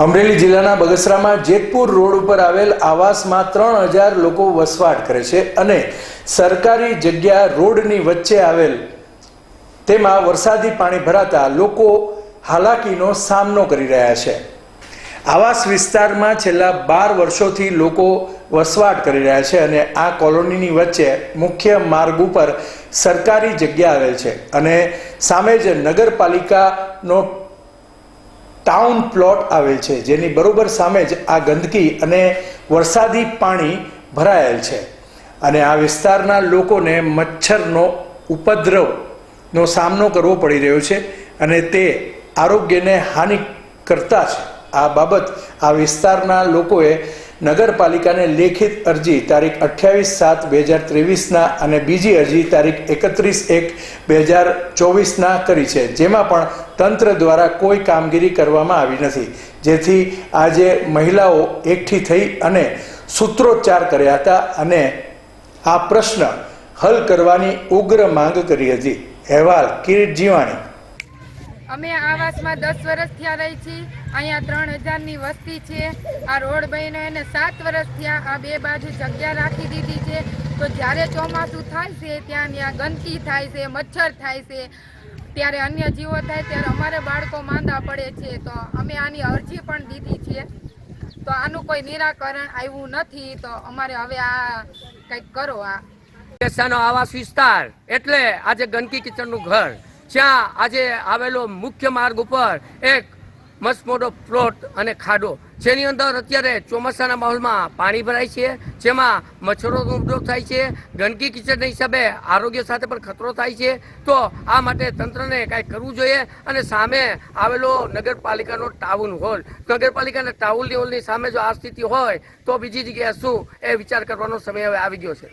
અમરેલી જિલ્લાના બગસરામાં જેતપુર રોડ ઉપર આવેલ આવાસમાં ત્રણ હજાર લોકો વસવાટ કરે છે અને સરકારી જગ્યા રોડની વચ્ચે આવેલ તેમાં વરસાદી પાણી ભરાતા લોકો હાલાકીનો સામનો કરી રહ્યા છે. આવાસ વિસ્તારમાં છેલ્લા બાર વર્ષોથી લોકો વસવાટ કરી રહ્યા છે અને આ કોલોનીની વચ્ચે મુખ્ય માર્ગ ઉપર સરકારી જગ્યા આવેલ છે અને સામે જ નગરપાલિકાનો ટાઉન પ્લોટ આવેલ છે, જેની બરોબર સામે જ આ ગંદકી અને વરસાદી પાણી ભરાયેલ છે. અને આ વિસ્તારના લોકોને મચ્છરનો ઉપદ્રવનો સામનો કરવો પડી રહ્યો છે અને તે આરોગ્યને હાનિ કરતા છે. આ બાબત આ વિસ્તારના લોકોએ નગરપાલિકાને લેખિત અરજી તારીખ અઠ્યાવીસ સાત બે હજાર ત્રેવીસના અને બીજી અરજી તારીખ એકત્રીસ એક બે હજાર ચોવીસના કરી છે. જેમાં પણ તંત્ર દ્વારા કોઈ કામગીરી કરવામાં આવી નથી. જેથી આજે મહિલાઓ એકઠી થઈ અને સૂત્રોચ્ચાર કર્યા હતા અને આ પ્રશ્ન હલ કરવાની ઉગ્ર માંગ કરી હતી. અહેવાલ કિરીટ જીવાણી. અમે આવાસમાં દસ વર્ષ થયા રહી છીએ. અહીંયા ત્રણ હજારની વસ્તી છે. આ રોડ બન્યો એને સાત વર્ષ થયા આ બે બાજુ જગ્યા રાખી દીધી છે. તો જ્યારે ચોમાસું થાય છે, ત્યાં ત્યાં ગંદકી થાય છે, મચ્છર થાય છે. ત્યારે અન્ય જીવો થાય, ત્યારે અમારે બાળકો માંદા પડે છે. તો અમે આની અરજી પણ દીધી છે. તો આનું કોઈ નિરાકરણ આવ્યું નથી. તો અમારે હવે આ કંઈક કરો આ. કેસાનો આવાસ વિસ્તાર એટલે આજે ગંદકી કિચનનું ઘર. જ્યાં આજે આવેલો મુખ્ય માર્ગ ઉપર એક મસ્ત મોટો પ્લોટ અને ખાડો. જેની અંદર અત્યારે ચોમાસાના માહોલમાં પાણી ભરાય છે, જેમાં મચ્છરોનો ઉપદ્રવ થાય છે, ગંદકી કિચડના હિસાબે આરોગ્ય સાથે પણ ખતરો થાય છે. તો આ માટે તંત્રને કાંઈ કરવું જોઈએ અને સામે આવેલો નગરપાલિકાનો ટાઉન હોલ. નગરપાલિકાના ટાઉન હોલની સામે જો આ સ્થિતિ હોય, તો બીજી જગ્યાએ શું એ વિચાર કરવાનો સમય હવે આવી ગયો છે.